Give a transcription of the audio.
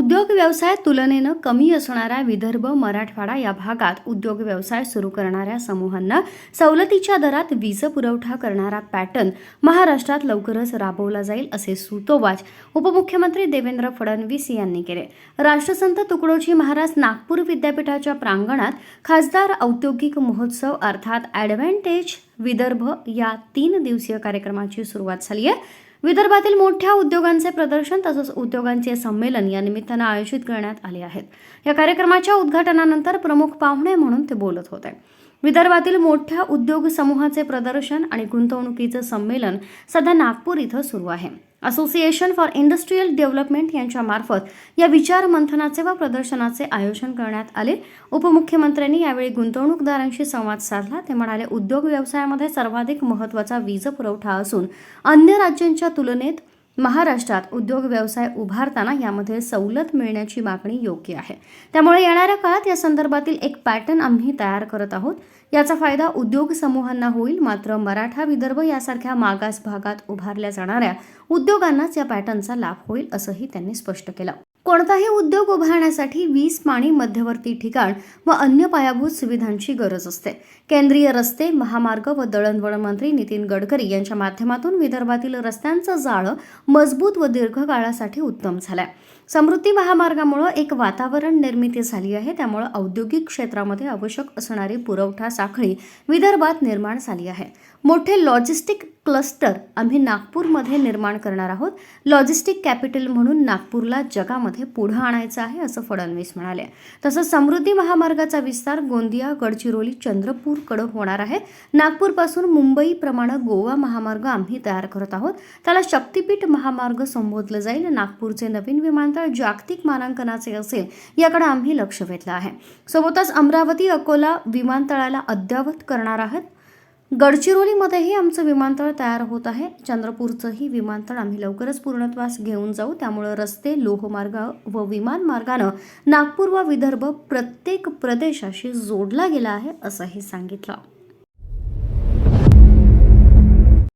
उद्योग व्यवसाय तुलनेनं कमी असणाऱ्या विदर्भ मराठवाडा या भागात उद्योग व्यवसाय सुरू करणाऱ्या समूहांना सवलतीच्या दरात वीज पुरवठा करणारा पॅटर्न महाराष्ट्रात लवकरच राबवला जाईल असे सूतोवाच उपमुख्यमंत्री देवेंद्र फडणवीस यांनी केले. राष्ट्रसंत तुकडोजी महाराज नागपूर विद्यापीठाच्या प्रांगणात खासदार औद्योगिक महोत्सव अर्थात ॲडव्हान्टेज विदर्भ या तीन दिवसीय कार्यक्रमाची सुरुवात झाली आहे. विदर्भातील मोठ्या उद्योगांचे प्रदर्शन तसंच उद्योगांचे संमेलन या निमित्तानं आयोजित करण्यात आले आहेत. या कार्यक्रमाच्या उद्घाटनानंतर प्रमुख पाहुणे म्हणून ते बोलत होते. विदर्भातील मोठ्या उद्योग समूहाचे प्रदर्शन आणि गुंतवणुकीचं संमेलन सध्या नागपूर इथं सुरू आहे. असोसिएशन फॉर इंडस्ट्रीयल डेव्हलपमेंट यांच्यामार्फत या विचार मंथनाचे व प्रदर्शनाचे आयोजन करण्यात आले. उपमुख्यमंत्र्यांनी यावेळी गुंतवणूकदारांशी संवाद साधला. ते म्हणाले उद्योग व्यवसायामध्ये सर्वाधिक महत्त्वाचा वीज पुरवठा असून अन्य राज्यांच्या तुलनेत महाराष्ट्रात उद्योग व्यवसाय उभारताना यामध्ये सवलत मिळण्याची मागणी योग्य आहे. त्यामुळे येणाऱ्या काळात या संदर्भातील एक पॅटर्न आम्ही तयार करत आहोत. याचा फायदा उद्योग समूहांना होईल. मात्र मराठा विदर्भ यासारख्या मागास भागात उभारल्या जाणाऱ्या उद्योगांनाच या पॅटर्नचा लाभ होईल असंही त्यांनी स्पष्ट केलं. कोणताही उद्योग उभारण्यासाठी वीज पाणी मध्यवर्ती ठिकाण व अन्य पायाभूत सुविधांची गरज असते. केंद्रीय रस्ते महामार्ग व दळणवळण मंत्री नितीन गडकरी यांच्या माध्यमातून विदर्भातील रस्त्यांचं जाळं मजबूत व दीर्घकाळासाठी उत्तम झालंय. समृद्धी महामार्गामुळे एक वातावरण निर्मिती झाली आहे. त्यामुळे औद्योगिक क्षेत्रामध्ये आवश्यक असणारी पुरवठा साखळी विदर्भात निर्माण झाली आहे. मोठे लॉजिस्टिक क्लस्टर आम्ही नागपूरमध्ये निर्माण करणार आहोत. लॉजिस्टिक कॅपिटल म्हणून नागपूरला जगामध्ये पुढं आणायचं आहे असं फडणवीस म्हणाले. तसंच समृद्धी महामार्गाचा विस्तार गोंदिया गडचिरोली चंद्रपूरकडं होणार आहे. नागपूरपासून मुंबईप्रमाणे गोवा महामार्ग आम्ही तयार करत आहोत. त्याला शक्तीपीठ महामार्ग संबोधलं जाईल. नागपूरचे नवीन विमानतळ जागतिक मानांकनाचे असेल याकडे आम्ही लक्ष वेधलं आहे. सोबतच अमरावती अकोला विमानतळाला अद्ययावत करणार आहोत. गडचिरोलीमध्येही आमचं विमानतळ तयार होत आहे. चंद्रपूरचंही विमानतळ आम्ही लवकरच पूर्णत्वास घेऊन जाऊ. त्यामुळं रस्ते लोहमार्ग व विमान मार्गानं नागपूर व विदर्भ प्रत्येक प्रदेशाशी जोडला गेला आहे असंही सांगितलं.